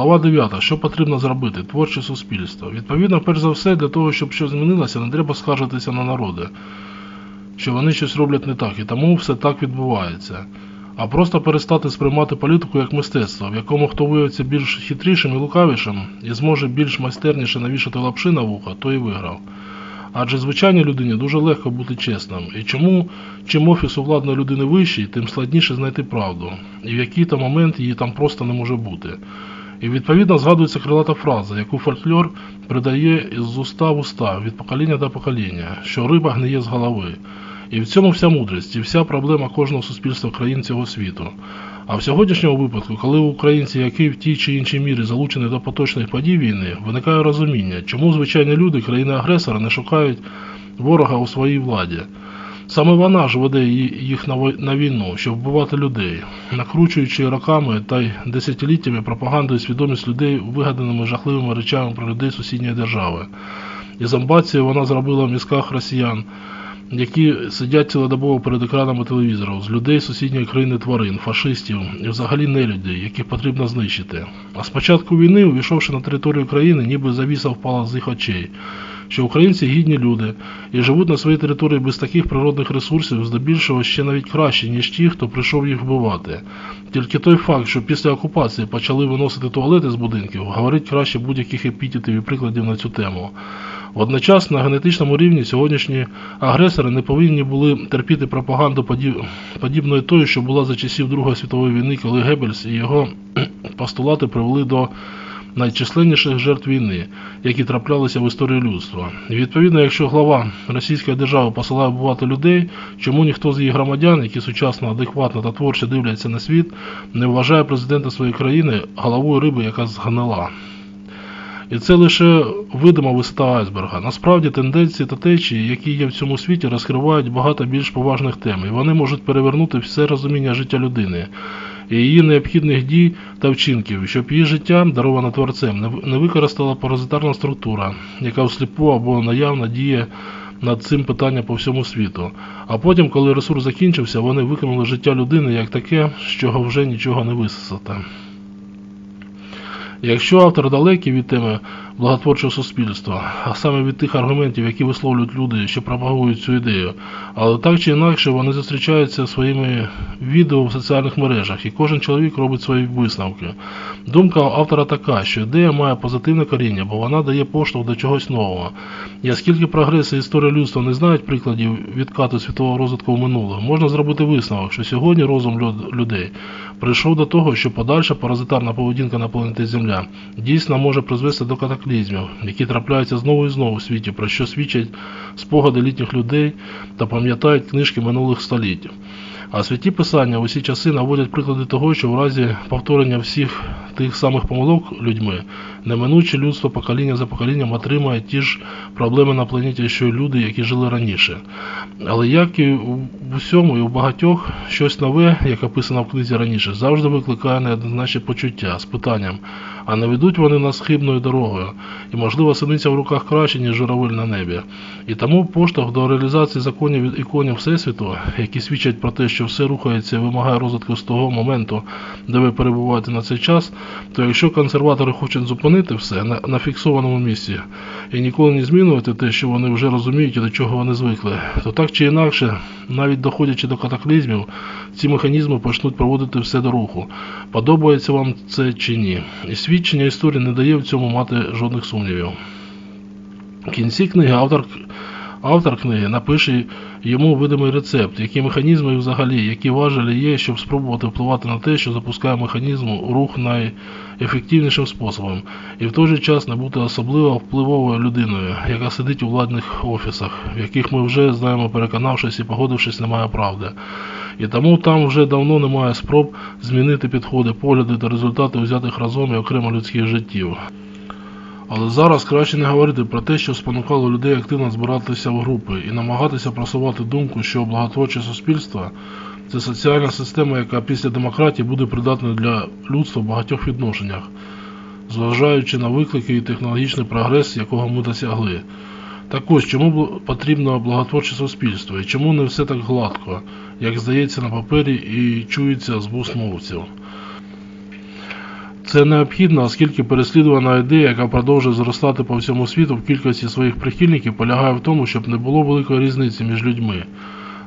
Глава 9. Що потрібно зробити? Творче суспільство. Відповідно, перш за все, для того, щоб щось змінилося, не треба скаржитися на народи, що вони щось роблять не так, і тому все так відбувається. А просто перестати сприймати політику як мистецтво, в якому хто виявиться більш хитрішим і лукавішим і зможе більш майстерніше навішати лапши на вуха, то і виграв. Адже звичайній людині дуже легко бути чесним. І чому чим офіс у владної людини вищий, тим складніше знайти правду. І в який-то момент її там просто не може бути. І відповідно згадується крилата фраза, яку фольклор передає з уста в уста, від покоління до покоління, що риба гниє з голови. І в цьому вся мудрість, і вся проблема кожного суспільства країн цього світу. А в сьогоднішньому випадку, коли українці, які в тій чи іншій мірі залучені до поточних подій війни, виникає розуміння, чому звичайні люди країни-агресора не шукають ворога у своїй владі. Саме вона ж веде їх на війну, щоб вбивати людей, накручуючи роками та й десятиліттями пропагандою свідомість людей вигаданими жахливими речами про людей сусідньої держави. І зомбацією вона зробила в мізках росіян, які сидять цілодобово перед екранами телевізору, з людей сусідньої країни тварин, фашистів і взагалі нелюдей, яких потрібно знищити. А з початку війни, увійшовши на територію країни, ніби завіса впала з їх очей, що українці гідні люди і живуть на своїй території без таких природних ресурсів, здебільшого ще навіть краще, ніж ті, хто прийшов їх вбивати. Тільки той факт, що після окупації почали виносити туалети з будинків, говорить краще будь-яких епітетів і прикладів на цю тему. Водночас на генетичному рівні сьогоднішні агресори не повинні були терпіти пропаганду подіб- подібної тої, що була за часів Другої світової війни, коли Геббельс і його постулати привели до найчисленніших жертв війни, які траплялися в історії людства. Відповідно, якщо глава Російської держави посилає вбивати людей, чому ніхто з її громадян, які сучасно, адекватно та творчо дивляться на світ, не вважає президента своєї країни головою риби, яка згнила? І це лише видима висота айсберга. Насправді тенденції та течії, які є в цьому світі, розкривають багато більш поважних тем, і вони можуть перевернути все розуміння життя людини і її необхідних дій та вчинків, щоб її життя, дароване творцем, не використала паразитарна структура, яка всліпу або наявно діє над цим питанням по всьому світу. А потім, коли ресурс закінчився, вони викинули життя людини як таке, з чого вже нічого не висосати. Якщо автор далекий від теми благотворчого суспільства, а саме від тих аргументів, які висловлюють люди, що пропагують цю ідею, але так чи інакше вони зустрічаються своїми відео в соціальних мережах, і кожен чоловік робить свої висновки. Думка автора така, що ідея має позитивне коріння, бо вона дає поштовх до чогось нового. І оскільки прогрес і історія людства не знають прикладів відкату світового розвитку в минуле, можна зробити висновок, що сьогодні розум люд- людей прийшов до того, що подальша паразитарна поведінка на планеті Земля дійсно може призвести до катаклізмів, які трапляються знову і знову у світі, про що свідчать спогади літніх людей та пам'ятають книжки минулих століть. А святі писання в усі часи наводять приклади того, що в разі повторення всіх тих самих помилок людьми, неминуче людство покоління за поколінням отримає ті ж проблеми на планеті, що й люди, які жили раніше. Але як і в усьому, і у багатьох щось нове, як описано в книзі раніше, завжди викликає неоднозначне почуття з питанням, а не ведуть вони нас хибною дорогою, і можливо синиця в руках краще, ніж журавель на небі. І тому поштовх до реалізації законів від іконів Всесвіту, які свідчать про те, що все рухається і вимагає розвитку з того моменту, де ви перебуваєте на цей час, то якщо консерватори хочуть зупинити все на, на фіксованому місці і ніколи не змінювати те, що вони вже розуміють і до чого вони звикли, то так чи інакше, навіть доходячи до катаклізмів, ці механізми почнуть проводити все до руху. Подобається вам це чи ні. І свідчення історії не дає в цьому мати жодних сумнівів. В кінці книги автор, автор книги напише йому видимий рецепт, які механізми взагалі, які важелі є, щоб спробувати впливати на те, що запускає механізм у рух найефективнішим способом, і в той же час не бути особливо впливовою людиною, яка сидить у владних офісах, в яких ми вже знаємо, переконавшись і погодившись, немає правди. І тому там вже давно немає спроб змінити підходи, погляди та результати взятих разом і окремо людських життів. Але зараз краще не говорити про те, що спонукало людей активно збиратися в групи і намагатися просувати думку, що благотворче суспільство це соціальна система, яка після демократії буде придатною для людства в багатьох відношеннях, зважаючи на виклики і технологічний прогрес, якого ми досягли. Так ось, чому потрібно благотворче суспільство і чому не все так гладко, як здається на папері і чується з вуст мовців. Це необхідно, оскільки переслідувана ідея, яка продовжує зростати по всьому світу в кількості своїх прихильників, полягає в тому, щоб не було великої різниці між людьми,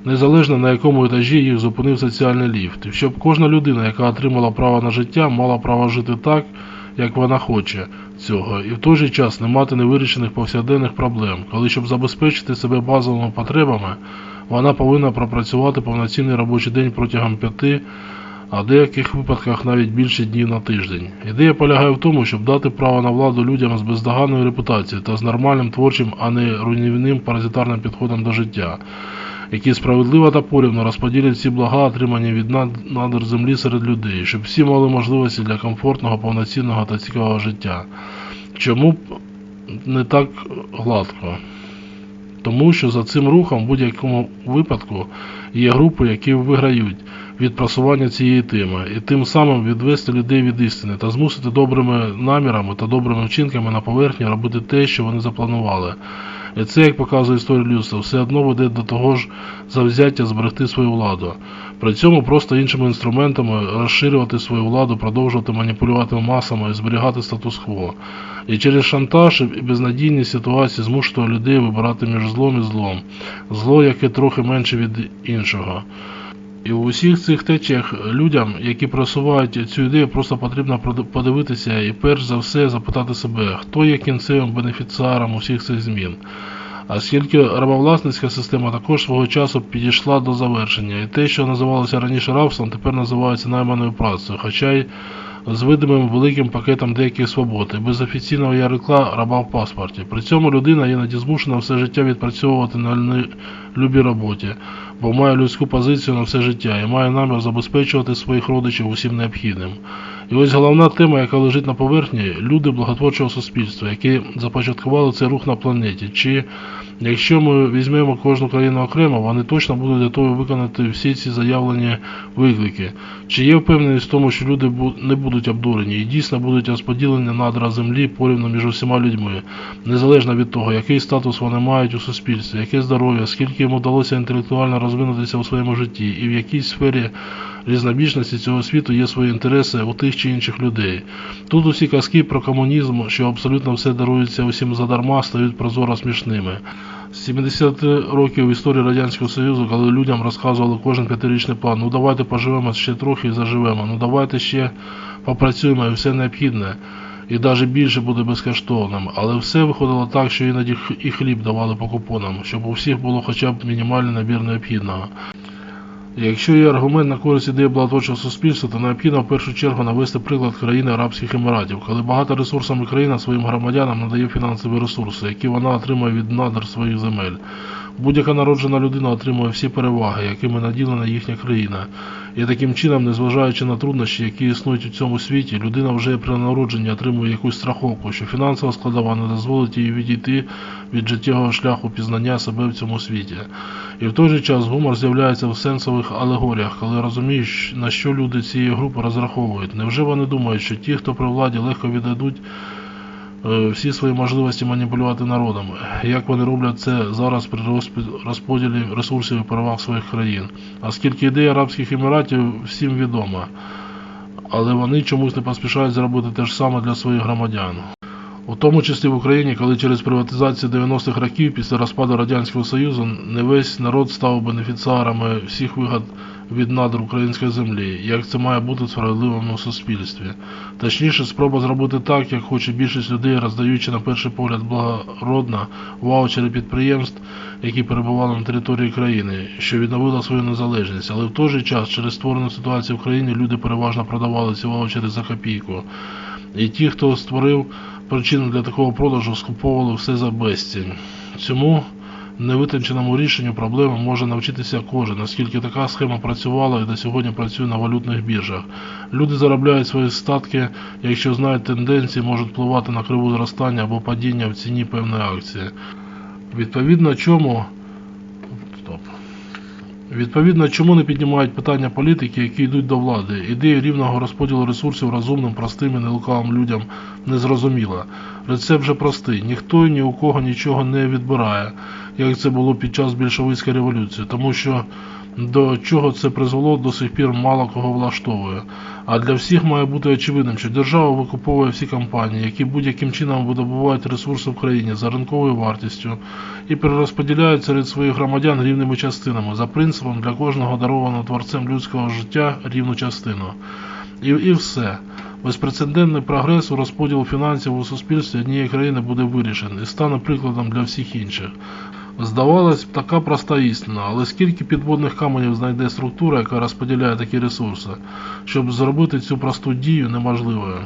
незалежно на якому етажі їх зупинив соціальний ліфт, і щоб кожна людина, яка отримала право на життя, мала право жити так, як вона хоче цього, і в той же час не мати невирішених повсякденних проблем, коли щоб забезпечити себе базовими потребами, вона повинна пропрацювати повноцінний робочий день протягом п'яти а в деяких випадках навіть більше днів на тиждень. Ідея полягає в тому, щоб дати право на владу людям з бездоганною репутацією та з нормальним творчим, а не руйнівним паразитарним підходом до життя, які справедливо та порівно розподілять всі блага, отримані від над- надр землі серед людей, щоб всі мали можливості для комфортного, повноцінного та цікавого життя. Чому б не так гладко? Тому що за цим рухом в будь-якому випадку є групи, які виграють від просування цієї теми, і тим самим відвести людей від істини та змусити добрими намірами та добрими вчинками на поверхні робити те, що вони запланували. І це, як показує історія людства, все одно веде до того ж завзяття зберегти свою владу. При цьому просто іншими інструментами розширювати свою владу, продовжувати маніпулювати масами і зберігати статус-кво. І через шантаж і безнадійні ситуації змушувати людей вибирати між злом і злом. Зло, яке трохи менше від іншого. І у усіх цих течіях людям, які просувають цю ідею, просто потрібно подивитися і перш за все запитати себе, хто є кінцевим бенефіціаром усіх цих змін. Оскільки рабовласницька система також свого часу підійшла до завершення, і те, що називалося раніше рабством, тепер називається найманою працею, хоча й з видимим великим пакетом деяких свобод і без офіційного ярикла раба в паспорті. При цьому людина іноді змушена все життя відпрацьовувати на любій роботі, бо має людську позицію на все життя і має намір забезпечувати своїх родичів усім необхідним. І ось головна тема, яка лежить на поверхні люди благотворчого суспільства, які започаткували цей рух на планеті. Чи якщо ми візьмемо кожну країну окремо, вони точно будуть готові виконати всі ці заявлені виклики. Чи є впевненість в тому, що люди не будуть обдурені і дійсно будуть розподілені надра землі порівну між усіма людьми, незалежно від того, який статус вони мають у суспільстві, яке здоров'я, скільки їм вдалося інтелектуально розвинутися у своєму житті, і в якій сфері різнобічності цього світу є свої інтереси у тих чи інших людей. Тут усі казки про комунізм, що абсолютно все дарується усім задарма, стають прозоро смішними. З 70 років історії Радянського Союзу, коли людям розказували кожен п'ятирічний план, ну давайте поживемо ще трохи і заживемо, ну давайте ще попрацюємо і все необхідне. І навіть більше буде безкоштовним, але все виходило так, що іноді і хліб давали по купонам, щоб у всіх було хоча б мінімальний набір необхідного. Якщо є аргумент на користь ідеї благотворчого суспільства, то необхідно в першу чергу навести приклад країни Арабських Еміратів, коли багата ресурсами країна своїм громадянам надає фінансові ресурси, які вона отримує від надр своїх земель. Будь-яка народжена людина отримує всі переваги, якими наділена їхня країна. І таким чином, незважаючи на труднощі, які існують у цьому світі, людина вже при народженні отримує якусь страховку, що фінансова складова не дозволить їй відійти від життєвого шляху пізнання себе в цьому світі. І в той же час гумор з'являється в сенсових алегоріях, коли розумієш, на що люди цієї групи розраховують. Невже вони думають, що ті, хто при владі легко віддадуть всі свої можливості маніпулювати народом, як вони роблять це зараз при розподілі ресурсів і переваг своїх країн. Оскільки ідея Арабських Еміратів всім відома, але вони чомусь не поспішають зробити те ж саме для своїх громадян. У тому числі в Україні, коли через приватизацію 90-х років після розпаду Радянського Союзу не весь народ став бенефіціарами всіх вигод від надр української землі, як це має бути в справедливому суспільстві. Точніше, спроба зробити так, як хоче більшість людей, роздаючи на перший погляд благородно ваучери підприємств, які перебували на території країни, що відновила свою незалежність. Але в той же час, через створену ситуацію в країні, люди переважно продавали ці ваучери за копійку. І ті, хто створив причину для такого продажу, скуповували все за безцінь. Цьому невитонченому рішенню проблеми може навчитися кожен, оскільки така схема працювала і до сьогодні працює на валютних біржах. Люди заробляють свої статки, якщо знають тенденції, можуть впливати на криву зростання або падіння в ціні певної акції. Відповідно чому. Відповідно, чому не піднімають питання політики, які йдуть до влади? Ідея рівного розподілу ресурсів розумним, простим і нелукавим людям не зрозуміла. Рецепт вже простий. Ніхто ні у кого нічого не відбирає, як це було під час більшовицької революції, тому що до чого це призвело до сих пір мало кого влаштовує. А для всіх має бути очевидним, що держава викуповує всі компанії, які будь-яким чином видобувають ресурси в країні за ринковою вартістю і перерозподіляють серед своїх громадян рівними частинами за принципом для кожного дарованого творцем людського життя рівну частину. І, і все. Безпрецедентний прогрес у розподілу фінансів у суспільстві однієї країни буде вирішений і стане прикладом для всіх інших. Здавалось б, така проста істина, але скільки підводних каменів знайде структура, яка розподіляє такі ресурси, щоб зробити цю просту дію неможливою.